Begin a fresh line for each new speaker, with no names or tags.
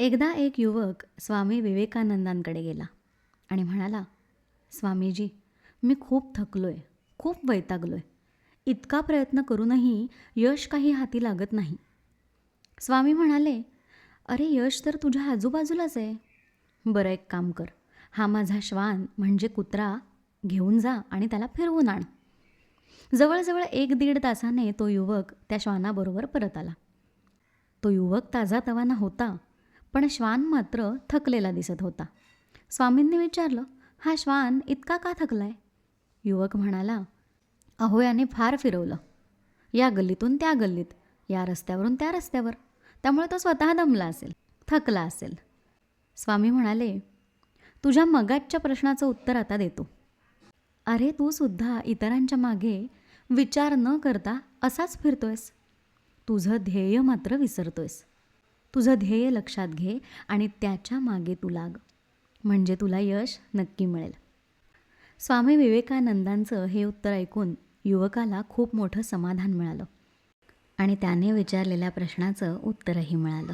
एकदा एक युवक स्वामी विवेकानंदांकडे गेला आणि म्हणाला स्वामीजी मी खूप थकलो आहे खूप वैतागलो आहे इतका प्रयत्न करूनही यश काही हाती लागत नाही. स्वामी म्हणाले अरे यश तर तुझ्या आजूबाजूलाच आहे. बरं एक काम कर हा माझा श्वान म्हणजे कुत्रा घेऊन जा आणि त्याला फिरवून आण. जवळजवळ एक दीड तासाने तो युवक त्या श्वानाबरोबर परत आला. तो युवक ताजा तवाना होता पण श्वान मात्र थकलेला दिसत होता. स्वामींनी विचारलं हा श्वान इतका का थकलाय? युवक म्हणाला अहो याने फार फिरवलं. या गल्लीतून त्या गल्लीत या रस्त्यावरून त्या रस्त्यावर. त्यामुळे तो स्वतः दमला असेल थकला असेल. स्वामी म्हणाले तुझ्या मगाच्या प्रश्नाचं उत्तर आता देतो. अरे तू सुद्धा इतरांच्या मागे विचार न करता असाच फिरतोयस. तुझं ध्येय मात्र विसरतोयस. तुझं ध्येय लक्षात घे आणि त्याच्यामागे तू लाग. म्हणजे तुला यश नक्की मिळेल. स्वामी विवेकानंदांचं हे उत्तर ऐकून युवकाला खूप मोठं समाधान मिळालं. आणि त्याने विचारलेल्या प्रश्नाचं उत्तरही मिळालं.